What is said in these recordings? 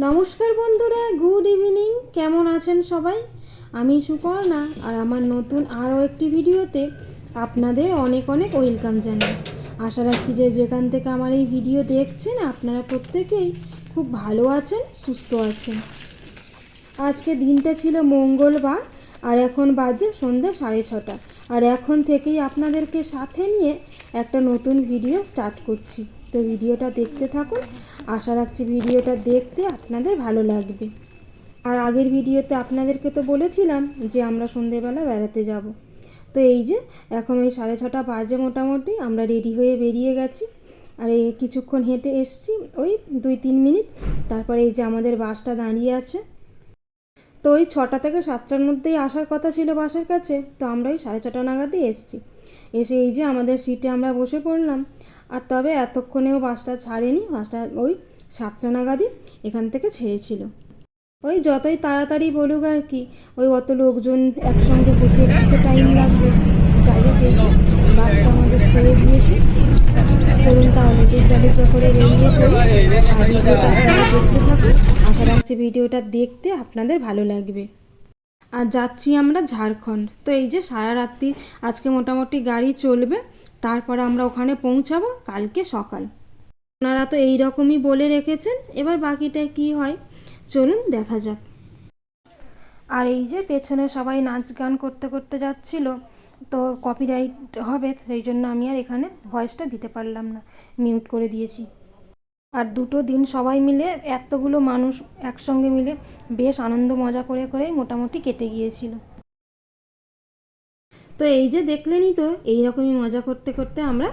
নমস্কার বন্ধুরা good evening কেমন আছেন সবাই? আমি সুপর্ণা, আর আমার নতুন আরও একটি ভিডিওতে আপনাদের অনেক অনেক ওয়েলকাম জানাই। আশা রাখছি যে যেখান থেকে আমার এই ভিডিও দেখছেন, আপনারা প্রত্যেকেই খুব ভালো আছেন, সুস্থ আছেন। আজকে দিনটা ছিল মঙ্গলবার, আর এখন বাজে সন্ধ্যা সাড়ে ছটা। আর এখন থেকেই আপনাদেরকে সাথে নিয়ে একটা নতুন ভিডিও স্টার্ট করছি। তো ভিডিওটা দেখতে থাকুন। আশা রাখছি ভিডিওটা দেখতে আপনাদের ভালো লাগবে। আর আগের ভিডিওতে আপনাদেরকে তো বলেছিলাম যে আমরা সন্ধেবেলা বেড়াতে যাব। তো এই যে, এখন ওই সাড়ে ছটা বাজে মোটামুটি, আমরা রেডি হয়ে বেরিয়ে গেছি। আর এই কিছুক্ষণ হেঁটে এসছি, ওই দুই তিন মিনিট। তারপরে এই যে আমাদের বাসটা দাঁড়িয়ে আছে। তো ওই ছটা থেকে সাতটার মধ্যেই আসার কথা ছিল বাসের কাছে। তো আমরা ওই সাড়ে ছটা নাগাদই এসছি। এসে এই যে আমাদের সিটে আমরা বসে পড়লাম। আর তবে এতক্ষণেও বাসটা ছাড়েনি, বাসটা ওই সাতটা নাগাদই এখান থেকে ছেড়েছিল। ওই যতই তাড়াতাড়ি বলুক আর কি, ওই অত লোকজন একসঙ্গে হতে একটু টাইম লাগবে। যাই হোক বাসটা আমাদের ছেড়ে দিয়েছে। চলুন তাহলে টিকটালিকা করে বেরিয়ে পড়ি। আর ভিডিওটা আপনারা দেখতে থাকুন। আশা রাখছি ভিডিওটা দেখতে আপনাদের ভালো লাগবে। আর যাচ্ছি আমরা ঝাড়খণ্ড। তো এই যে সারা রাত্রি আজকে মোটামুটি গাড়ি চলবে। তারপর আমরা ওখানে পৌঁছাবো কালকে সকাল। ওনারা তো এই রকমই বলে রেখেছেন। এবার বাকিটা কি হয়, চলুন দেখা যাক। আর এই যে পেছনে সবাই নাচ গান করতে করতে যাচ্ছিল, তো কপিরাইট হবে, সেই জন্য আমি আর এখানে ভয়েসটা দিতে পারলাম না মিউট করে দিয়েছি। আর দুটো দিন সবাই মিলে, এতগুলো মানুষ একসঙ্গে মিলে বেশ আনন্দ মজা করে করেই মোটামুটি কেটে গিয়েছিল। তো এই যে দেখলেনই তো এই রকমই মজা করতে করতে আমরা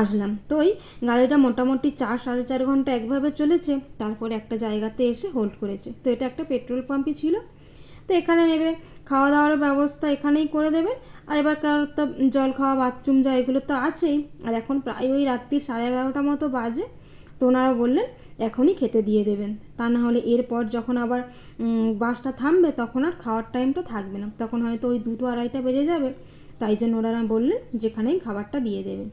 আসলাম। তো ওই গাড়িটা মোটামুটি চার, সাড়ে চার ঘণ্টা একভাবে চলেছে, তারপরে একটা জায়গাতে এসে হোল্ড করেছে। তো এটা একটা পেট্রোল পাম্পই ছিল। তো এখানে নেবে খাওয়া দাওয়ার ব্যবস্থা এখানেই করে দেবেন আর এবার কারোর তো জল খাওয়া বাথরুম যা এগুলো তো আছেই। আর এখন প্রায় ওই রাত্রি সাড়ে এগারোটা মতো বাজে। তো ওনারা বললেন, এখনই খেতে দিয়ে দেবেন। তা না হলে এরপর যখন আবার বাসটা থামবে, তখন আর খাওয়ার টাইমটা থাকবে না। তখন হয়তো ওই দুটো আড়াইটা বেজে যাবে। তাই জন্য ওনারা বললেন যেখানেই খাবারটা দিয়ে দেবেন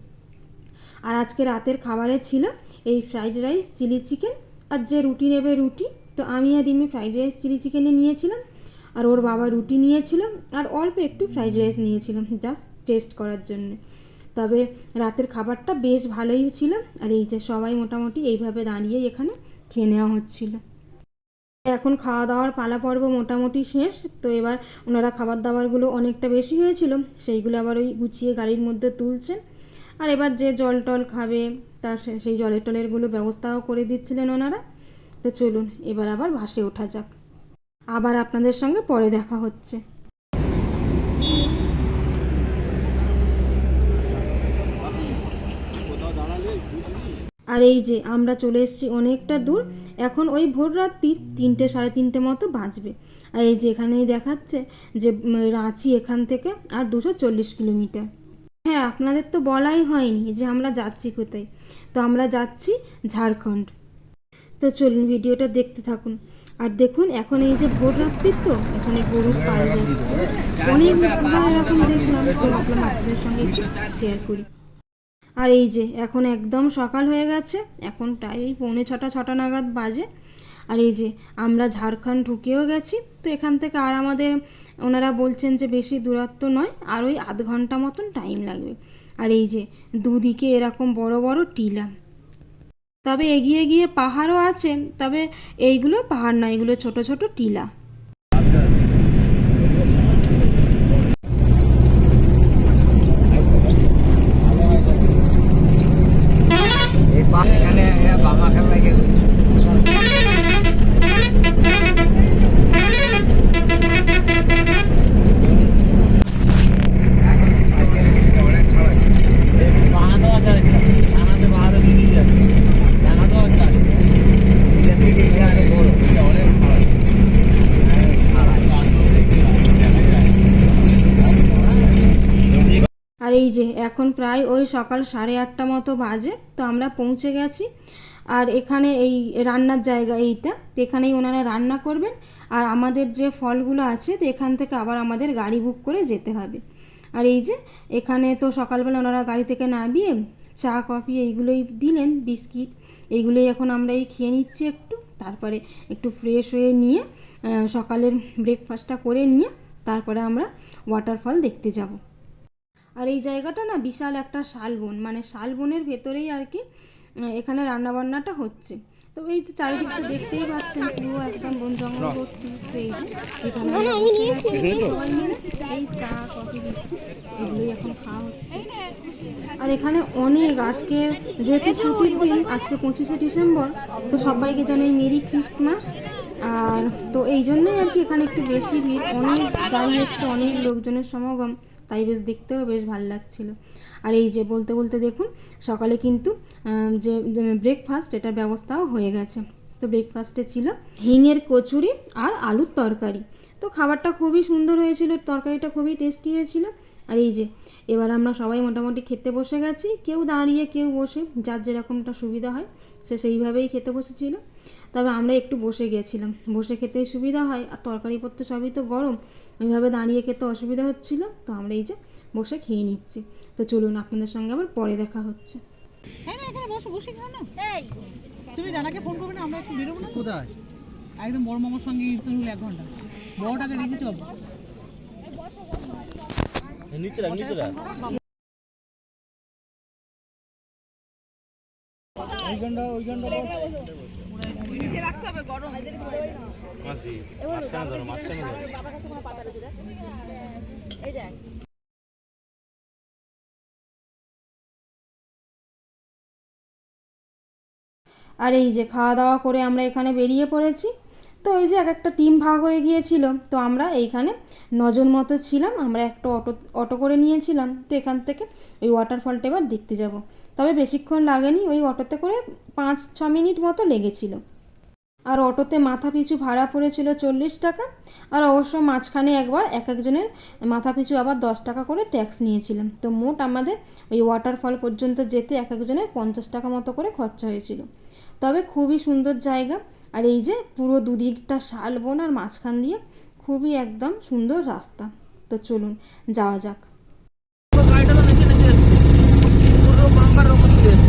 আর আজকে রাতের খাবারে ছিল এই ফ্রাইড রাইস চিলি চিকেন আর যে রুটি নেবে রুটি, তো আমি আর রিমি ফ্রাইড রাইস চিলি চিকেনে নিয়েছিলাম। আর ওর বাবা রুটি নিয়েছিল আর অল্প একটু ফ্রাইড রাইস নিয়েছিলাম জাস্ট টেস্ট করার জন্য। তবে রাতের খাবারটা বেশ ভালোই ছিল আর এই যে সবাই মোটামুটি এইভাবে দাঁড়িয়ে এখানে খেয়ে নেওয়া হচ্ছিল। এখন খাওয়া দাওয়ার পালা পর্ব মোটামুটি শেষ। তো এবার ওনারা খাবার দাবারগুলো অনেকটা বেশি হয়েছিল, সেইগুলো আবার ওই গুছিয়ে গাড়ির মধ্যে তুলছেন। আর এবার যে জল টল খাবে, তার সেই জলের টলেরগুলো ব্যবস্থাও করে দিচ্ছিলেন ওনারা। তো চলুন, এবার আবার ভাসে ওঠা যাক। আবার আপনাদের সঙ্গে পরে দেখা হচ্ছে। আর এই যে, আমরা চলে এসেছি অনেকটা দূর। এখন ওই ভোর রাত্রি তিনটে, সাড়ে তিনটে মতো বাঁচবে আর এই যে, এখানেই দেখাচ্ছে যে রাঁচি এখান থেকে আর দুশো চল্লিশ কিলোমিটার। হ্যাঁ আপনাদের তো বলাই হয়নি যে আমরা যাচ্ছি কোথায়। তো আমরা যাচ্ছি ঝাড়খণ্ড। তো চলুন ভিডিওটা দেখতে থাকুন। আর দেখুন, এখন এই যে ভোর রাত্রি তো, এখানে গরুর পাল যাচ্ছে অনেক এরকম দেখলাম তো ভাবলাম আপনাদের সঙ্গে শেয়ার করি। আর এই যে, এখন একদম সকাল হয়ে গেছে, এখন প্রায় পৌনে ছটা ছটা নাগাদ বাজে। আর এই যে, আমরা ঝাড়খণ্ড ঢুকেও গেছি, তো এখান থেকে আর আমাদের, ওনারা বলছেন যে বেশি দূরত্ব নয়, আর ওই আধ ঘণ্টা মতন টাইম লাগবে। আর এই যে, দুদিকে এরকম বড় বড় টিলা। তবে এগিয়ে গিয়ে পাহাড়ও আছে, তবে এইগুলো পাহাড় নয়, এগুলো ছোট ছোট টিলা এই পা- এখানে বাবা খেলা গেল আর এই যে, এখন প্রায় ওই সকাল সাড়ে আটটা মতো বাজে, তো আমরা পৌঁছে গেছি। আর এখানে এই রান্নার জায়গা এইটা, তো এখানেই ওনারা রান্না করবেন। আর আমাদের যে ফলগুলো আছে, তো এখান থেকে আবার আমাদের গাড়ি বুক করে যেতে হবে। আর এই যে, এখানে তো সকালবেলা ওনারা গাড়ি থেকে নামিয়ে চা, কফি এইগুলোই দিলেন, বিস্কিট এইগুলোই এখন আমরা এই খেয়ে নিচ্ছি একটু। তারপরে একটু ফ্রেশ হয়ে নিয়ে সকালের ব্রেকফাস্টটা করে নিয়ে, তারপরে আমরা ওয়াটারফল দেখতে যাব। আর এই জায়গাটা না বিশাল একটা শালবন মানে শালবনের ভেতরেই আর কি এখানে রান্নাবান্নাটা হচ্ছে। তো এই তো চারিদিকটা দেখতেই পাচ্ছেন পুরো একদম বন জঙ্গল ভর্তি এই যে। মিলে এই চা কফি বিস্কুট এগুলোই এখন খাওয়া হচ্ছে। আর এখানে অনেক আজকে যেহেতু ছুটির দিন আজকে পঁচিশে ডিসেম্বর তো সবাইকে জানাই মেরি খ্রিস্টমাস আর তো এই জন্যই আর কি এখানে একটু বেশি ভিড়। অনেক গাড়ি এসছে অনেক লোকজনের সমাগম। তাই বেশ দেখতেও বেশ ভালো লাগছিল। আর এই যে বলতে বলতে দেখুন, সকালে কিন্তু যে ব্রেকফাস্ট এটার ব্যবস্থাও হয়ে গেছে। তো ব্রেকফাস্টে ছিল হিঙের কচুরি আর আলুর তরকারি। তো খাবারটা খুবই সুন্দর হয়েছিল, তরকারিটা খুবই টেস্টি হয়েছিল। আর এই যে, এবার আমরা সবাই মোটামুটি খেতে বসে গেছি। কেউ দাঁড়িয়ে, কেউ বসে, যার যেরকমটা সুবিধা হয়, সে সেইভাবেই খেতে বসেছিল। তবে আমরা একটু বসে গেছিলাম। বসে খেতে সুবিধা হয় আর তরকারিপত্র সবই তো গরম। ওইভাবে দাঁড়িয়ে খেতে অসুবিধা হচ্ছিল তো আমরা এই যে বসে খেয়ে নিচ্ছি। তো চলুন আপনাদের সঙ্গে আবার পরে দেখা হচ্ছে। হ্যাঁ এখানে বসো বসে খাও না। তুমি রানাকে ফোন করবে না আমরা একটু বেরোবো না কোথায়? একদম বড় মামার সঙ্গে এক ঘণ্টা। বড়টাকে রেখে চল আর এই যে খাওয়া দাওয়া করে আমরা এখানে বেরিয়ে পড়েছি। তো এই যে এক একটা টিম ভাগ হয়ে গিয়েছিল। তো আমরা এইখানে নজন মতো ছিলাম। আমরা একটা অটো অটো করে নিয়েছিলাম। তো এখান থেকে ওই ওয়াটারফলটা এবার দেখতে যাব। তবে বেশিক্ষণ লাগেনি, ওই অটোতে করে পাঁচ, ছ মিনিট মতো লেগেছিল। আর অটোতে মাথা পিছু ভাড়া পড়েছিল চল্লিশ টাকা, আর অবশ্য মাঝখানে একবার এক একজনের মাথা পিছু আবার দশ টাকা করে ট্যাক্স নিয়েছিলাম। তো মোট আমাদের ওই ওয়াটারফল পর্যন্ত যেতে এক একজনের পঞ্চাশ টাকা মতো করে খরচা হয়েছিল। তবে খুবই সুন্দর জায়গা, আর এই যে পুরো দুদিকটা শালবন আর মাঝখান দিয়ে খুবই একদম সুন্দর রাস্তা। তো চলুন, যাওয়া যাক।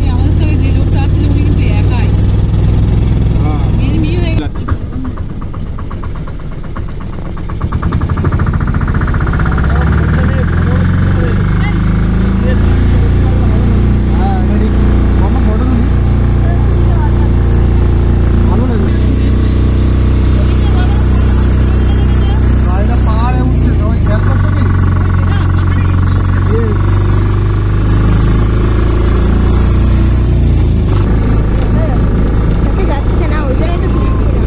এই আমাদের সঙ্গে যে লোকটা আসছিল উনি কিন্তু একাই মেয়ের বিয়ে হয়ে গেছে পাহাড়ে উঠছে সবাই খেয়াল করছ কি যাচ্ছে না ওই জন্য একটু ঘুরছিলাম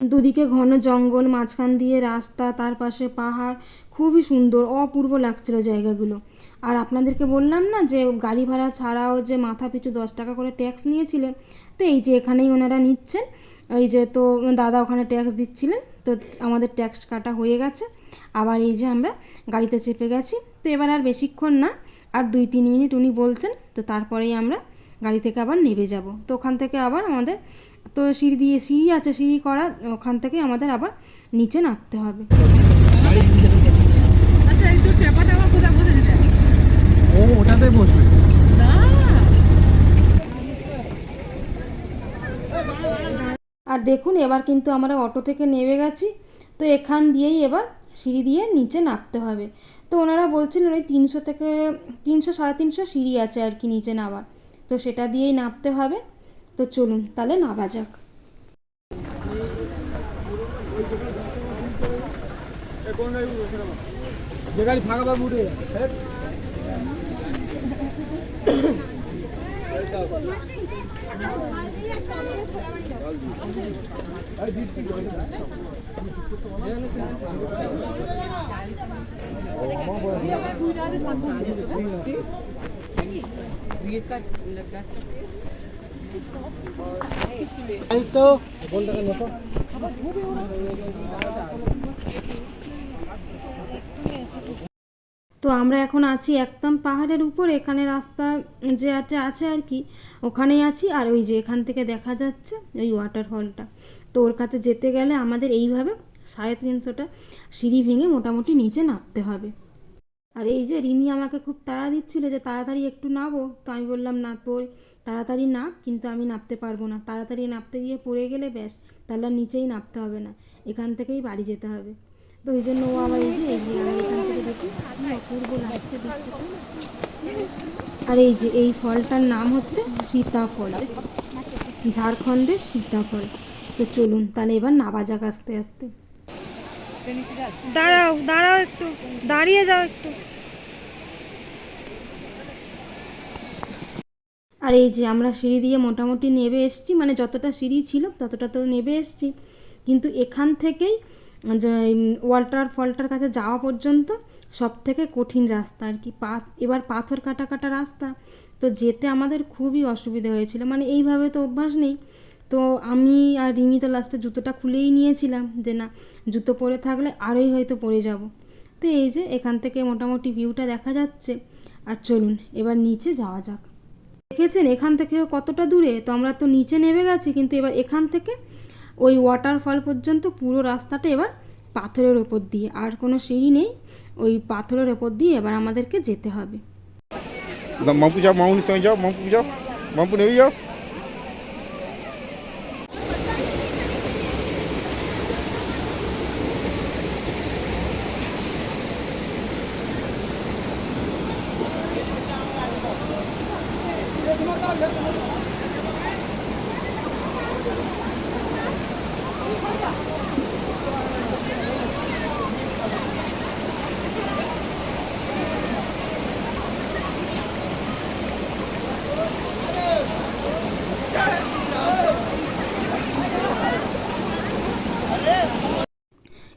দুদিকে ঘন জঙ্গল মাঝখান দিয়ে রাস্তা, তার পাশে পাহাড়, খুবই সুন্দর, অপূর্ব লাগছিল জায়গাগুলো। আর আপনাদেরকে বললাম না যে গাড়ি ভাড়া ছাড়াও যে মাথা পিছু দশ টাকা করে ট্যাক্স নিয়েছিলেন? তো এই যে এখানেই ওনারা নিচ্ছেন। এই যে তো দাদা ওখানে ট্যাক্স দিচ্ছিলেন, তো আমাদের ট্যাক্স কাটা হয়ে গেছে। আবার এই যে আমরা গাড়িতে চেপে গেছি। তো এবার আর বেশিক্ষণ না, আর দুই তিন মিনিট উনি বলছেন, তো তারপরেই আমরা গাড়ি থেকে আবার নেমে যাব। তো ওখান থেকে আবার আমাদের তো সিঁড়ি দিয়ে সিঁড়ি আছে সিঁড়ি করা ওখান থেকে আমাদের আবার নিচে নামতে হবে। আচ্ছা এই তো টেপাটা আমার কোথায় বসে ও ওটাতে বসবে। আর দেখুন এবার কিন্তু আমরা অটো থেকে নেমে গেছি। তো এখান দিয়েই এবার সিঁড়ি দিয়ে নিচে নামতে হবে। তো ওনারা বলছিলেন ওই তিনশো থেকে তিনশো সাড়ে তিনশো সিঁড়ি আছে আর কি নিচে নামার। তো সেটা দিয়েই নামতে হবে। তো চলুন তাহলে নামা যাক। যে গাড়ি ফাঁকা পাবো উঠে তো আমরা এখন আছি একদম পাহাড়ের উপর, এখানে রাস্তা যে আছে আছে আর কি, ওখানেই আছি। আর ওই যে এখান থেকে দেখা যাচ্ছে ওই ওয়াটারফলটা তো ওর কাছে যেতে গেলে আমাদের এইভাবে সাড়ে তিনশোটা সিঁড়ি ভেঙে মোটামুটি নিচে নামতে হবে। আর এই যে রিমি আমাকে খুব তাড়া দিচ্ছিল যে তাড়াতাড়ি একটু নাবো, তো আমি বললাম, না, তোর তাড়াতাড়ি নাপ, কিন্তু আমি নামতে পারব না। তাড়াতাড়ি নামতে গিয়ে পড়ে গেলে ব্যাস, তাহলে নিচেই নামতে হবে না। এখান থেকেই বাড়ি যেতে হবে। তো ওই জন্য ও আবার এই যে এগিয়ে এখান থেকে দেখুন কি অপূর্ব লাগছে দৃশ্যটা আর এই যে, এই ফলটার নাম হচ্ছে সীতাফল, ঝাড়খণ্ডের সীতাফল। তো চলুন, তাহলে এবার নাবা যাক আস্তে আস্তে। দাঁড়াও দাঁড়াও একটু, দাঁড়িয়ে যাও একটু। আর এই যে আমরা সিঁড়ি দিয়ে মোটামুটি নেবে এসছি মানে যতটা সিঁড়ি ছিল ততটা তো নেবে এসছি। কিন্তু এখান থেকেই ওয়াল্টার ফল্টার কাছে যাওয়া পর্যন্ত সব থেকে কঠিন রাস্তা আর কি। পা এবার পাথর কাটা কাটা রাস্তা। তো যেতে আমাদের খুবই অসুবিধা হয়েছিল। মানে এইভাবে তো অভ্যাস নেই। তো আমি আর রিমি তো লাস্টে জুতোটা খুলেই নিয়েছিলাম যে না, জুতো পরে থাকলে আরোই হয়তো পরে যাব। তো এই যে এখান থেকে মোটামুটি ভিউটা দেখা যাচ্ছে। আর চলুন, এবার নিচে যাওয়া যাক। দেখেছেন এখান থেকেও কতটা দূরে? তো আমরা তো নিচে নেমে গেছি, কিন্তু এবার এখান থেকে ওই ওয়াটারফল পর্যন্ত পুরো রাস্তাটা এবার পাথরের ওপর দিয়ে। আর কোনো সিঁড়ি নেই, ওই পাথরের ওপর দিয়ে এবার আমাদেরকে যেতে হবে। মামপু যাও সঙ্গে যাও, মামপু যাও, মামপু নেমে যাও।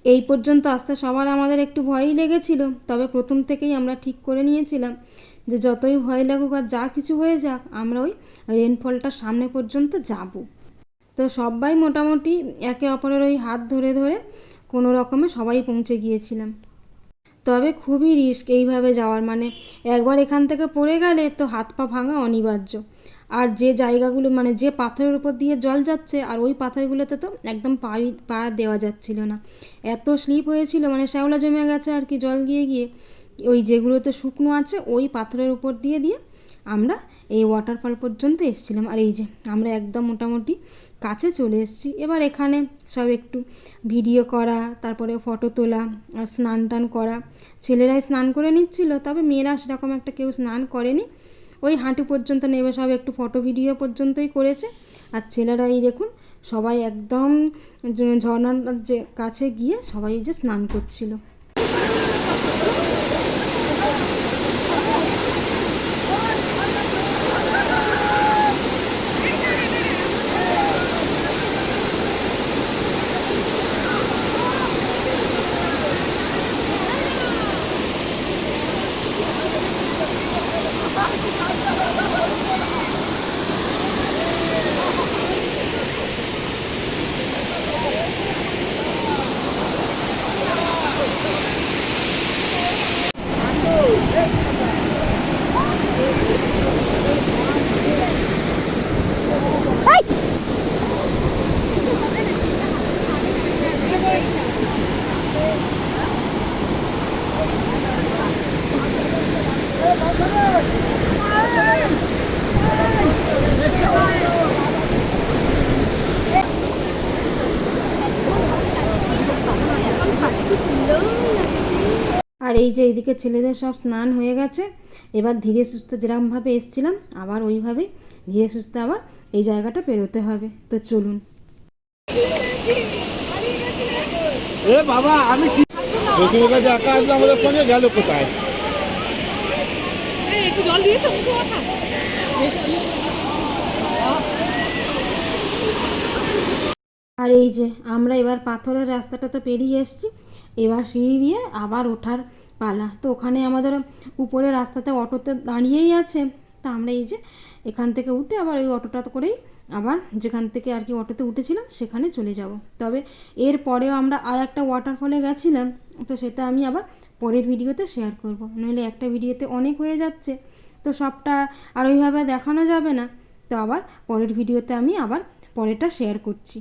এই পর্যন্ত আসতে সবার আমাদের একটু ভয়ই লেগেছিল, তবে প্রথম থেকেই আমরা ঠিক করে নিয়েছিলাম যে যতই ভয় লাগুক আর যা কিছু হয়ে যাক, আমরা ওই রেনফলটার সামনে পর্যন্ত যাব। তো সবাই মোটামুটি একে অপরের ওই হাত ধরে ধরে কোনো রকমে সবাই পৌঁছে গিয়েছিলাম। তবে খুবই রিস্ক এইভাবে যাওয়ার মানে একবার এখান থেকে পড়ে গেলে তো হাত পা ভাঙা অনিবার্য। আর যে জায়গাগুলো মানে যে পাথরের উপর দিয়ে জল যাচ্ছে, আর ওই পাথরগুলোতে তো একদম পা পা দেওয়া যাচ্ছিল না। এত স্লিপ হয়েছিল মানে শ্যাওলা জমে গেছে আর কি জল গিয়ে গিয়ে। ওই যেগুলোতে শুকনো আছে, ওই পাথরের উপর দিয়ে দিয়ে আমরা এই ওয়াটারফল পর্যন্ত এসেছিলাম। আর এই যে আমরা একদম মোটামুটি কাছে চলে এসেছি। এবার এখানে সব একটু ভিডিও করা, তারপরে ফটো তোলা, আর স্নান টান করা। ছেলেরাই স্নান করে নিচ্ছিল, তবে মেয়েরা সেরকম একটা কেউ স্নান করেনি। ওই হাঁটু পর্যন্ত নেবে, সব একটু ফটো ভিডিও পর্যন্তই করেছে। আর ছেলেরা এই দেখুন, সবাই একদম ঝর্নার যে কাছে গিয়ে সবাই যে স্নান করছিল। আর এই যে এইদিকে ছেলেদের সব স্নান হয়ে গেছে এবার ধীরে সুস্থে যেরকমভাবে এসছিলাম আবার ওইভাবেই ধীরে সুস্থে আবার এই জায়গাটা পেরোতে হবে। তো চলুন। এ বাবা আমি আমাদের গেল কোথায়? একটু জল দিয়েছ? আর এই যে আমরা এবার পাথরের রাস্তাটা তো পেরিয়ে এসেছি। এবার সিঁড়ি দিয়ে আবার ওঠার পালা। তো ওখানে আমাদের উপরে রাস্তাতে অটোতে দাঁড়িয়েই আছে। তা আমরা এই যে এখান থেকে উঠে আবার ওই অটোটা করেই আবার যেখান থেকে আর কি অটোতে উঠেছিলাম, সেখানে চলে যাব। তবে এর পরেও আমরা আর একটা ওয়াটারফলে গেছিলাম। তো সেটা আমি আবার পরের ভিডিওতে শেয়ার করব। নইলে একটা ভিডিওতে অনেক হয়ে যাচ্ছে। তো সবটা আর ওইভাবে দেখানো যাবে না। তো আবার পরের ভিডিওতে আমি আবার পরেরটা শেয়ার করছি।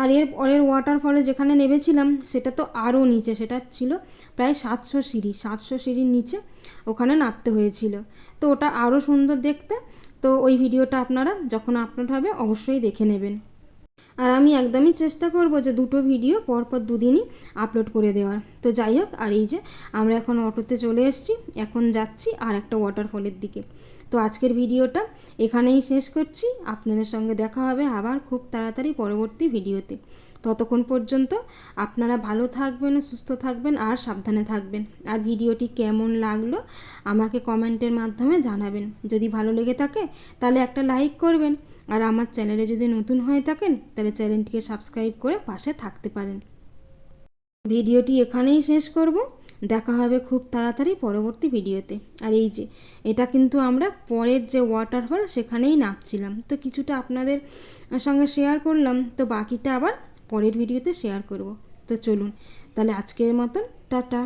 আর এর পরের ওয়াটারফলে যেখানে নেমেছিলাম, সেটা তো আরও নিচে, সেটা ছিল প্রায় সাতশো সিঁড়ি, সাতশো সিঁড়ির নিচে ওখানে নামতে হয়েছিল। তো ওটা আরও সুন্দর দেখতে, তো ওই ভিডিওটা আপনারা যখন আপলোড হবে, অবশ্যই দেখে নেবেন। আর আমি একদমই চেষ্টা করব যে দুটো ভিডিও পরপর দুদিনই আপলোড করে দেওয়ার। তো যাই হোক, আর এই যে আমরা এখন অটোতে চলে এসেছি, এখন যাচ্ছি আর একটা ওয়াটারফলের দিকে। তো আজকের ভিডিওটা এখানেই শেষ করছি। আপনাদের সঙ্গে দেখা হবে আবার খুব তাড়াতাড়ি পরবর্তী ভিডিওতে। ততক্ষণ পর্যন্ত আপনারা ভালো থাকবেন, সুস্থ থাকবেন আর সাবধানে থাকবেন। আর ভিডিওটি কেমন লাগল আমাকে কমেন্টের মাধ্যমে জানাবেন। যদি ভালো লেগে থাকে তাহলে একটা লাইক করবেন। আর আমার চ্যানেলে যদি নতুন হয়ে থাকেন তাহলে চ্যানেলটিকে সাবস্ক্রাইব করে পাশে থাকতে পারেন। ভিডিওটি এখানেই শেষ করব। দেখা হবে খুব তাড়াতাড়ি পরবর্তী ভিডিওতে। আর এই যে, এটা কিন্তু আমরা পরের যে ওয়াটারফল সেখানেই নাপছিলাম। তো কিছুটা আপনাদের সঙ্গে শেয়ার করলাম, তো বাকিটা আবার পরের ভিডিওতে শেয়ার করব। তো চলুন, তাহলে আজকের মতন, টাটা।